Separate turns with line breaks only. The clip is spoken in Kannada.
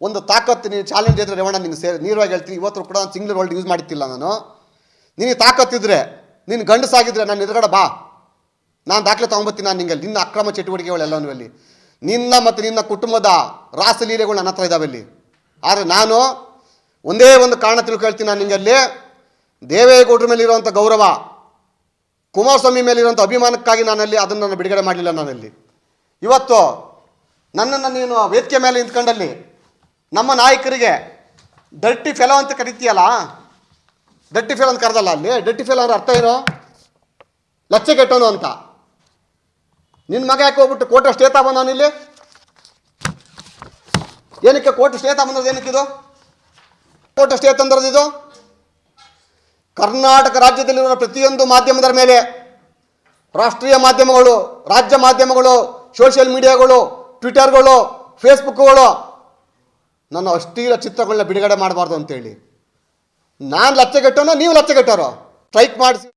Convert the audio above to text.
ಒಂದು ತಾಕತ್ತು ನೀನು ಚಾಲೆಂಜ್ ಇದ್ರೆ ರೇವಣ್ಣ ನಿಂಗೆ ಸೇರಿ ನೀರವಾಗಿ ಹೇಳ್ತೀನಿ. ಇವತ್ತು ಕೂಡ ನಾನು ಸಿಂಗ್ಲರ್ ವರ್ಲ್ಡ್ ಯೂಸ್ ಮಾಡ್ತಿಲ್ಲ ನಾನು. ನಿನಗೆ ತಾಕತ್ತಿದ್ರೆ, ನೀನು ಗಂಡಸಾಗಿದ್ರೆ ನಾನು ಎದುರುಗಡೆ ಬಾ. ನಾನು ದಾಖಲೆ ತೊಗೊಂಬತ್ತೀನಿ ನಾನು ನಿಂಗೆ ನಿನ್ನ ಅಕ್ರಮ ಚಟುವಟಿಕೆಗಳೆಲ್ಲವೂ ಅಲ್ಲಿ. ನಿನ್ನ ಮತ್ತು ನಿನ್ನ ಕುಟುಂಬದ ರಾಸಲೀಲೆಗಳು ನನ್ನ ಹತ್ರ ಇದ್ದಾವೆ ಅಲ್ಲಿ. ಆದರೆ ನಾನು ಒಂದೇ ಒಂದು ಕಾರಣ ತಿಳ್ಕೊಳ್ತೀನಿ ನಾನು ನಿಂಗೆ ಅಲ್ಲಿ ಮೇಲೆ ಇರುವಂಥ ಗೌರವ, ಕುಮಾರಸ್ವಾಮಿ ಮೇಲಿರುವಂಥ ಅಭಿಮಾನಕ್ಕಾಗಿ ನಾನಲ್ಲಿ ಅದನ್ನು ನಾನು ಬಿಡುಗಡೆ ಮಾಡಲಿಲ್ಲ ನಾನಲ್ಲಿ. ಇವತ್ತು ನನ್ನನ್ನು ನೀನು ವೇದಿಕೆ ಮೇಲೆ ನಿಂತ್ಕೊಂಡಲ್ಲಿ ನಮ್ಮ ನಾಯಕರಿಗೆ ಡರ್ಟಿ ಫೆಲೋ ಅಂತ ಕರಿತೀಯಲ್ಲ? ಡರ್ಟಿ ಫೆಲೋ ಅಂತ ಕರೆದಲ್ಲ ಅಲ್ಲಿ? ಡರ್ಟಿ ಫೆಲೋ ಅಂದ್ರೆ ಅರ್ಥ ಏನು? ಲಚ್ಚೆ ಕೆಟ್ಟವನು ಅಂತ. ನಿನ್ನ ಮಗ ಯಾಕೆ ಹೋಗ್ಬಿಟ್ಟು ಕೋಟ ಸ್ಟೇ ಇಲ್ಲಿ? ಏನಕ್ಕೆ ಕೋಟ ಸ್ಟೇ ಏನಕ್ಕೆ ಇದು? ಕೋಟ ಸ್ಟೇ ತಂದಿರೋದು ಇದು? ಕರ್ನಾಟಕ ರಾಜ್ಯದಲ್ಲಿರುವ ಪ್ರತಿಯೊಂದು ಮಾಧ್ಯಮದ ಮೇಲೆ ರಾಷ್ಟ್ರೀಯ ಮಾಧ್ಯಮಗಳು, ರಾಜ್ಯ ಮಾಧ್ಯಮಗಳು ಸೋಷಿಯಲ್ ಮೀಡಿಯಾಗಳು ಟ್ವಿಟರ್ಗಳು ಫೇಸ್ಬುಕ್ಗಳು ನನ್ನ ಅಷ್ಟೀಲ ಚಿತ್ರಗಳನ್ನ ಬಿಡುಗಡೆ ಮಾಡಬಾರ್ದು ಅಂತೇಳಿ. ನಾನು ಲಚ್ಚೆಗೆಟ್ಟೋನೋ ನೀವು ಲಚ್ಚೆಗೆಟ್ಟೋರೋ ಸ್ಟ್ರೈಕ್ ಮಾಡಿಸಿ.